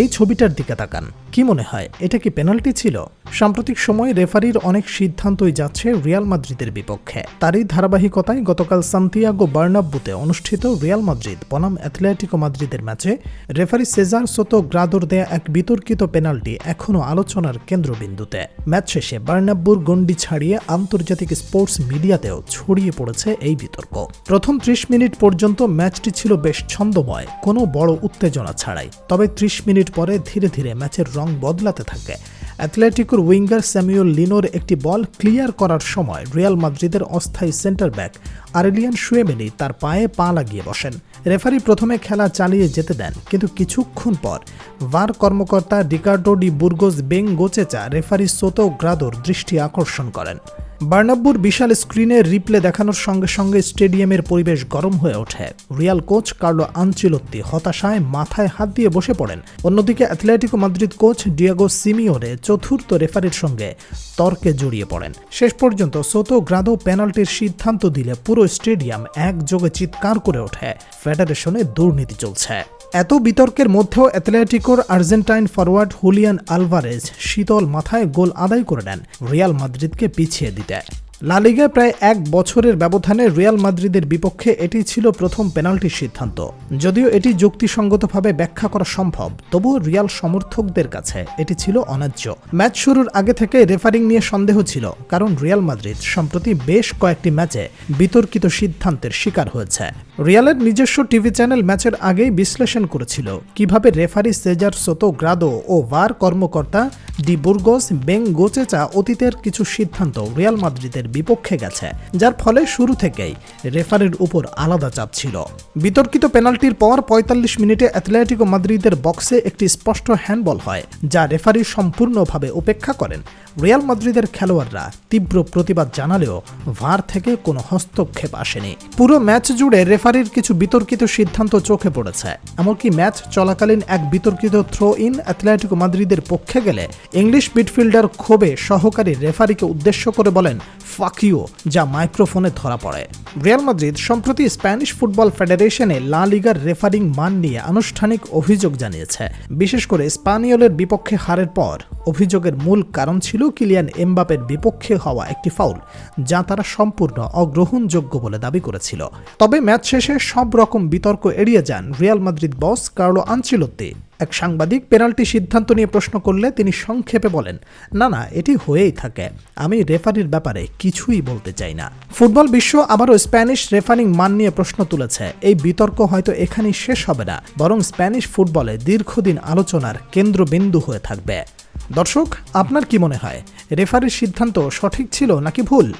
এই ছবিটার দিকে তাকান। কি মনে হয় এটা কি পেনাল্টি ছিল? সাম্প্রতিক সময়ে রেফারির অনেক সিদ্ধান্তই যাচ্ছে রিয়াল মাদ্রিদের বিপক্ষে। তারই ধারাবাহিকতায় গতকাল সান্তিয়াগো বার্নাব্বুতে অনুষ্ঠিত রিয়াল মাদ্রিদ বনাম অ্যাথলেটিকো মাদ্রিদের ম্যাচে রেফারি সেজার সোতো গ্রাদোর দেয়া এক বিতর্কিত পেনাল্টি এখনও আলোচনার কেন্দ্রবিন্দুতে। ম্যাচ শেষে বার্নাব্বুর গণ্ডি ছাড়িয়ে আন্তর্জাতিক স্পোর্টস মিডিয়াতেও ছড়িয়ে পড়েছে এই বিতর্ক। প্রথম ত্রিশ মিনিট পর্যন্ত ম্যাচটি ছিল বেশ ছন্দময়, কোনো বড় উত্তেজনা ছাড়াই। তবে ত্রিশ মিনিট পরে ধীরে ধীরে ম্যাচের রং বদলাতে থাকে। অ্যাথলেটিকোর উইঙ্গার স্যামিউল লিনোর একটি বল ক্লিয়ার করার সময় রিয়াল মাদ্রিদের অস্থায়ী সেন্টার ব্যাক আরেলিয়ান শুয়েমেনি তার পায়ে পা লাগিয়ে বসেন। রেফারি প্রথমে খেলা চালিয়ে যেতে দেন, কিন্তু কিছুক্ষণ পর ভার কর্মকর্তা ডিকার্ডো ডি বুর্গোস বেং গোচেচা রেফারি সোতো গ্রাদোর দৃষ্টি আকর্ষণ করেন। বার্নাব্বুর বিশাল স্ক্রিনে রিপ্লে দেখানোর সঙ্গে সঙ্গে স্টেডিয়ামের পরিবেশ গরম হয়ে ওঠে। রিয়াল কোচ কার্লো আনচিলত্তি হতাশায় মাথায় হাত দিয়ে বসে পড়েন। অন্যদিকে Atletico Madrid coach Diego Simeone চতুর্থ রেফারির সঙ্গে তর্কে জড়িয়ে পড়েন। শেষ পর্যন্ত সোতো গ্রাদো পেনাল্টির সিদ্ধান্ত দিলে পুরো স্টেডিয়াম একযোগে চিৎকার করে ওঠে। ফেডারেশনে দুর্নীতি চলছে। এত বিতর্কের মধ্যেও অ্যাথলেটিকোর আর্জেন্টাইন ফরওয়ার্ড হুলিয়ান আলভারেজ শীতল মাথায় গোল আদায় করে নেন রিয়াল মাদ্রিদকে পিছিয়ে দিতে। লা লিগায় প্রায় এক বছরের ব্যবধানে রিয়াল মাদ্রিদের বিপক্ষে এটি ছিল প্রথম পেনাল্টির সিদ্ধান্ত। যদিও এটি যুক্তিসঙ্গতভাবে ব্যাখ্যা করা সম্ভব, তবুও রিয়াল সমর্থকদের কাছে এটি ছিল অন্যায্য ম্যাচ শুরুর আগে থেকে রেফারিং নিয়ে সন্দেহ ছিল, কারণ রিয়াল মাদ্রিদ সম্প্রতি বেশ কয়েকটি ম্যাচে বিতর্কিত সিদ্ধান্তের শিকার হয়েছে। রিয়ালের নিজস্ব টিভি চ্যানেল ম্যাচের আগেই বিশ্লেষণ করেছিল, কীভাবে রেফারি সেজার সোতো গ্রাদো ও ভার কর্মকর্তা ডি বুর্গোস, বেং গোচেচা অতীতের কিছু সিদ্ধান্ত রিয়াল মাদ্রিদের বিপক্ষে গেছে, যার ফলে শুরু থেকেই রেফারির উপর আলাদা চাপ ছিল। বিতর্কিত পেনাল্টির পর পঁয়তাল্লিশ মিনিটে অ্যাথলেটিকো মাদ্রিদের বক্সে একটি স্পষ্ট হ্যান্ডবল হয়, যা রেফারি সম্পূর্ণভাবে উপেক্ষা করেন। রিয়াল মাদ্রিদের খেলোয়াড়রা তীব্র প্রতিবাদ জানালেও ভার থেকে কোনো হস্তক্ষেপ আসেনি। পুরো ম্যাচ জুড়ে রেফারির কিছু বিতর্কিত সিদ্ধান্ত চোখে পড়েছে। এমনকি ম্যাচ চলাকালীন এক বিতর্কিত থ্রো ইন অ্যাথলেটিকো মাদ্রিদের পক্ষে গেলে ইংলিশ মিডফিল্ডার ক্ষোভে সহকারী রেফারিকে উদ্দেশ্য করে বলেন ফাকিও যা মাইক্রোফোনে ধরা পড়ে। রিয়াল মাদ্রিদ, সম্প্রতি স্প্যানিশ ফুটবল ফেডারেশনে লা লিগার রেফারিং মান নিয়ে আনুষ্ঠানিক অভিযোগ জানিয়েছে। বিশেষ করে স্পানিয়লের বিপক্ষে হারের পর অভিযোগের মূল কারণ ছিল কিলিয়ান এমবাপের বিপক্ষে হওয়া একটি ফাউল, যা তারা সম্পূর্ণ অগ্রহণযোগ্য বলে দাবি করেছিল। তবে ম্যাচ শেষে সব রকম বিতর্ক এড়িয়ে যান Real Madrid boss Carlo Ancelotti. এক সাংবাদিক পেনাল্টি সিদ্ধান্ত নিয়ে প্রশ্ন করলে তিনি সংক্ষেপে বলেন, না না, এটি হয়েই থাকে। আমি রেফারির ব্যাপারে কিছুই বলতে চাই না। ফুটবল বিশ্ব আবারও স্প্যানিশ রেফারিং মান নিয়ে প্রশ্ন তুলেছে। এই বিতর্ক হয়তো এখানেই শেষ হবে না, বরং স্প্যানিশ ফুটবলে দীর্ঘদিন আলোচনার কেন্দ্রবিন্দু হয়ে থাকবে। দর্শক আপনার কি মনে হয়? রেফারির সিদ্ধান্ত সঠিক ছিল নাকি ভুল?